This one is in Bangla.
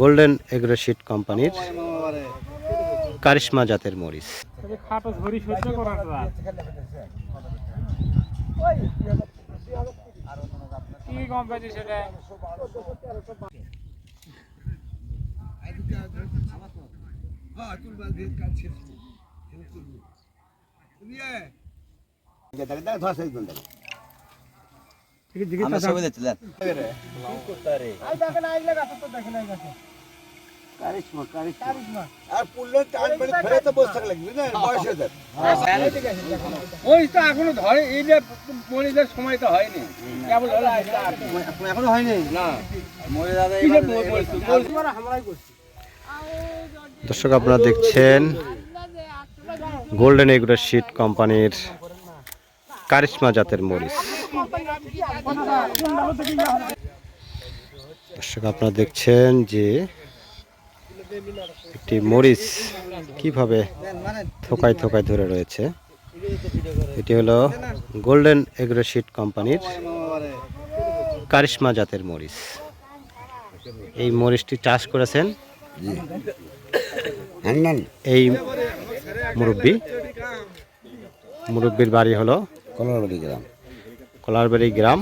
গোল্ডেন এগ্রোশিট কোম্পানির কারিশমা জাতের মরিচ। তবে খাটো ঝড়ি সহ্য আমরা সবাই ওই তো এখনও ধরে এই যে মরিদের সময় তো হয়নি। কেবল এখনও হয়নি? না। মরে দাদা কি যে দর্শক আপনারা দেখছেন গোল্ডেন এগ্রোশিট কোম্পানির কারিশমা জাতের মরিচ। দর্শক, আপনারা দেখছেন যে একটি মরিচ কীভাবে থোকায় থোকায় ধরে রয়েছে। এটি হলো গোল্ডেন এগ্রোশিট কোম্পানির কারিশমা জাতের মরিচ। এই মরিচটি চাষ করেছেন এই মুরব্বী। মুরব্বীর বাড়ি হলো কলারবাড়ি গ্রাম। কলারবাড়ি গ্রাম।